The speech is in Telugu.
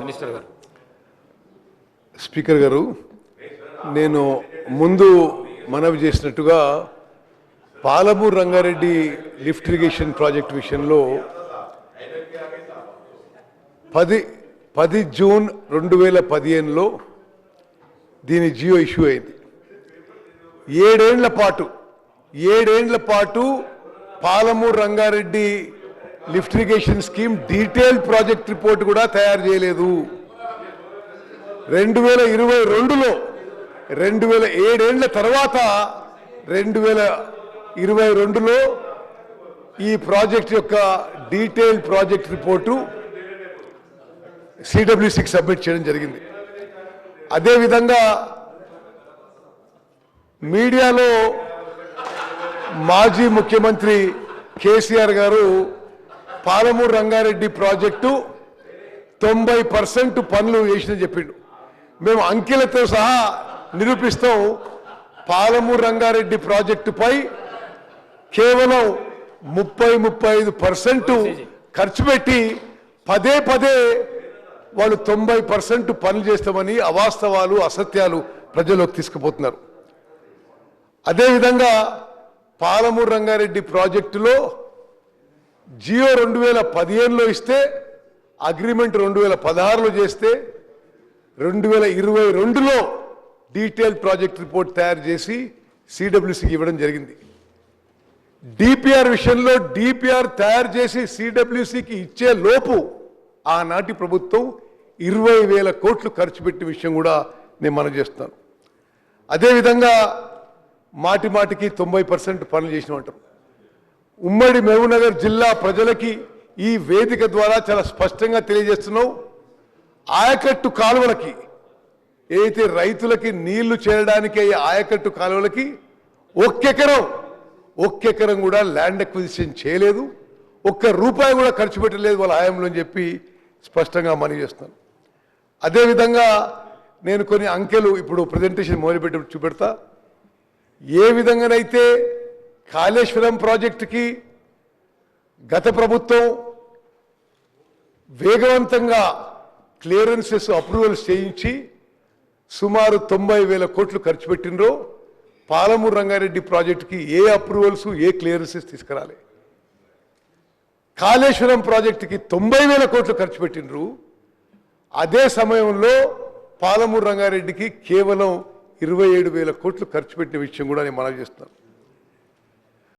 మినిస్టర్ గారు. స్పీకర్ గారు నేను ముందు మనవి చేసినట్టుగా Palamuru Rangareddy lift irrigation project విషయంలో పది పది జూన్ రెండు వేల పదిహేనులో దీని జియో ఇష్యూ అయింది. ఏడేండ్ల పాటు ఏడేండ్ల పాటు Palamuru Rangareddy lift irrigation scheme detail project report కూడా తయారు చేయలేదు. రెండు వేల ఇరవై రెండులో రెండు వేల ఏడేళ్ళ తర్వాత రెండు వేల ఇరవై రెండులో ఈ ప్రాజెక్ట్ యొక్క డీటెయిల్ ప్రాజెక్ట్ రిపోర్టు సిడబ్ల్యూసికి సబ్మిట్ చేయడం జరిగింది. అదేవిధంగా మీడియాలో మాజీ ముఖ్యమంత్రి కేసీఆర్ గారు పాలమూరు రంగారెడ్డి ప్రాజెక్టు తొంభై పర్సెంట్ పనులు వేసిందని చెప్పిండు. మేము అంకెలతో సహా నిరూపిస్తాం పాలమూరు రంగారెడ్డి ప్రాజెక్టుపై కేవలం ముప్పై ముప్పై ఐదు పర్సెంట్ ఖర్చు పెట్టి పదే పదే వాళ్ళు తొంభై పర్సెంట్ పనులు చేస్తామని అవాస్తవాలు అసత్యాలు ప్రజల్లోకి తీసుకుపోతున్నారు. అదేవిధంగా పాలమూరు రంగారెడ్డి ప్రాజెక్టులో జియో రెండు వేల పదిహేనులో ఇస్తే అగ్రిమెంట్ రెండు వేల పదహారులో చేస్తే రెండు వేల ఇరవై రెండులో డీటెయిల్ ప్రాజెక్ట్ రిపోర్ట్ తయారు చేసి సిడబ్ల్యూసికి ఇవ్వడం జరిగింది. డిపిఆర్ విషయంలో డిపిఆర్ తయారు చేసి సిడబ్ల్యూసికి ఇచ్చే లోపు ఆనాటి ప్రభుత్వం ఇరవై వేల కోట్లు ఖర్చు పెట్టిన విషయం కూడా నేను మనం చేస్తున్నాను. అదేవిధంగా మాటి మాటికి తొంభై పర్సెంట్ పనులు చేసినామంటారు ఉమ్మడి మహబూబ్నగర్ జిల్లా ప్రజలకి ఈ వేదిక ద్వారా చాలా స్పష్టంగా తెలియజేస్తున్నావు. ఆయకట్టు కాలువలకి ఏదైతే రైతులకి నీళ్ళు చేరడానికి అయ్యే ఆయకట్టు కాలువలకి ఒక్కెకరం ఒక్కెకరం కూడా ల్యాండ్ అక్విజిషన్ చేయలేదు. ఒక్క రూపాయి కూడా ఖర్చు పెట్టలేదు వాళ్ళ ఆయంలో అని చెప్పి స్పష్టంగా మనవి చేస్తున్నాను. అదేవిధంగా నేను కొన్ని అంకెలు ఇప్పుడు ప్రజెంటేషన్ మొదలుపెట్టి చూపెడతా. ఏ విధంగానైతే కాళేశ్వరం ప్రాజెక్టుకి గత ప్రభుత్వం వేగవంతంగా క్లియరెన్సెస్ అప్రూవల్స్ చేయించి సుమారు తొంభై వేల కోట్లు ఖర్చు పెట్టినరో పాలమూరు రంగారెడ్డి ప్రాజెక్టుకి ఏ అప్రూవల్స్ ఏ క్లియరెన్సెస్ తీసుకురాలి. కాళేశ్వరం ప్రాజెక్టుకి తొంభై వేల కోట్లు ఖర్చు పెట్టినరు అదే సమయంలో పాలమూరు రంగారెడ్డికి కేవలం ఇరవై ఏడు వేల కోట్లు ఖర్చు పెట్టిన విషయం కూడా నేను మనవి చేస్తున్నాను.